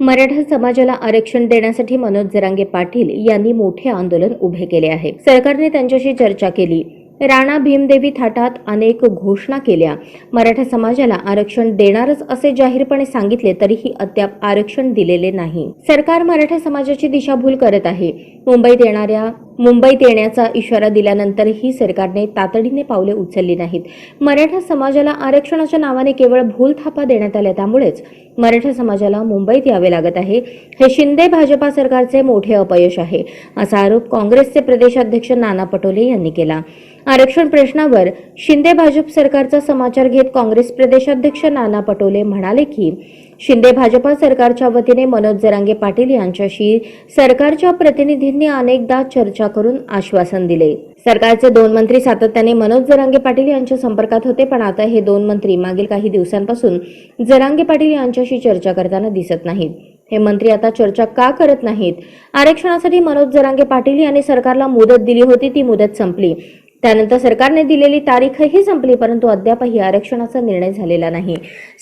मराठा समाजाला आरक्षण देण्यासाठी मनोज जरांगे पाटील यांनी मोठे आंदोलन उभे केले आहे. सरकारने त्यांच्याशी चर्चा केली. राणा भीमदेवी थाटात अनेक घोषणा केल्या. मराठा समाजाला आरक्षण देणारच असे जाहीरपणे सांगितले तरीही अद्याप आरक्षण दिलेले नाही. सरकार मराठा समाजाची दिशाभूल करत आहे. मुंबईत येणाऱ्या मुंबईत येण्याचा इशारा दिल्यानंतरही सरकारने तातडीने पावले उचलली नाहीत. मराठा समाजाला आरक्षणाच्या नावाने केवळ भूल थापा देण्यात आल्या त्यामुळेच मराठा समाजाला मुंबईत यावे लागत आहे. हे शिंदे भाजपा सरकारचे मोठे अपयश आहे असा आरोप काँग्रेसचे प्रदेशाध्यक्ष नाना पटोले यांनी केला. आरक्षण प्रश्नावर शिंदे भाजप सरकारचा समाचार घेत काँग्रेस प्रदेशाध्यक्ष नाना पटोले म्हणाले की शिंदे भाजपा सरकारच्या वतीने मनोज जरांगे पाटील यांच्याशी सरकारच्या प्रतिनिधींनी अनेकदा चर्चा करून आश्वासन दिले. सरकारचे दोन मंत्री सातत्याने मनोज जरांगे पाटील यांच्या संपर्कात होते पण आता हे दोन मंत्री मागील काही दिवसांपासून जरांगे पाटील यांच्याशी चर्चा करताना दिसत नाहीत. हे मंत्री आता चर्चा का करत नाहीत? आरक्षणासाठी मनोज जरांगे पाटील यांनी सरकारला मुदत दिली होती ती मुदत संपली. त्यानंतर सरकारने दिलेली तारीखही संपली परंतु अद्यापही आरक्षणाचा निर्णय झालेला नाही.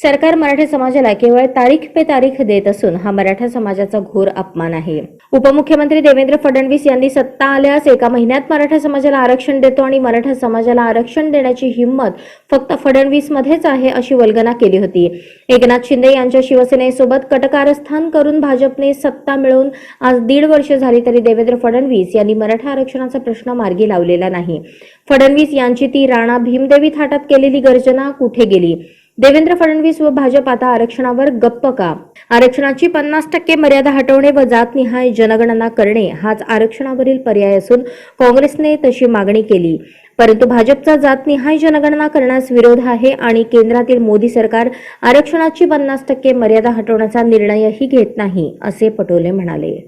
सरकार मराठा समाजाला केवळ तारीख पे तारीख देत असून हा मराठा समाजाचा घोर अपमान आहे. उपमुख्यमंत्री देवेंद्र फडणवीस यांनी सत्ता आल्यास एका महिन्यात मराठा समाजाला आरक्षण देतो आणि मराठा समाजाला आरक्षण देण्याची हिंमत फक्त फडणवीस मध्येच आहे अशी वल्गना केली होती. एकनाथ शिंदे यांच्या शिवसेनेसोबत कटकारस्थान करून भाजपने सत्ता मिळवून आज दीड वर्ष झाली तरी देवेंद्र फडणवीस यांनी मराठा आरक्षणाचा प्रश्न मार्गी लावलेला नाही. फडणवीस यांची ती राणा भीमदेवी थाटात केलेली गर्जना कुठे गेली? देवेंद्र फडणवीस व भाजप आता आरक्षणावर गप्प का? आरक्षणाची पन्नास टक्के मर्यादा हटवणे व जातनिहाय जनगणना करणे हाच आरक्षणावरील पर्याय असून काँग्रेसने तशी मागणी केली. परंतु भाजपचा जातनिहाय जनगणना करण्यास विरोध आहे आणि केंद्रातील मोदी सरकार आरक्षणाची पन्नास टक्के मर्यादा हटवण्याचा निर्णयही घेत नाही असे पटोले म्हणाले.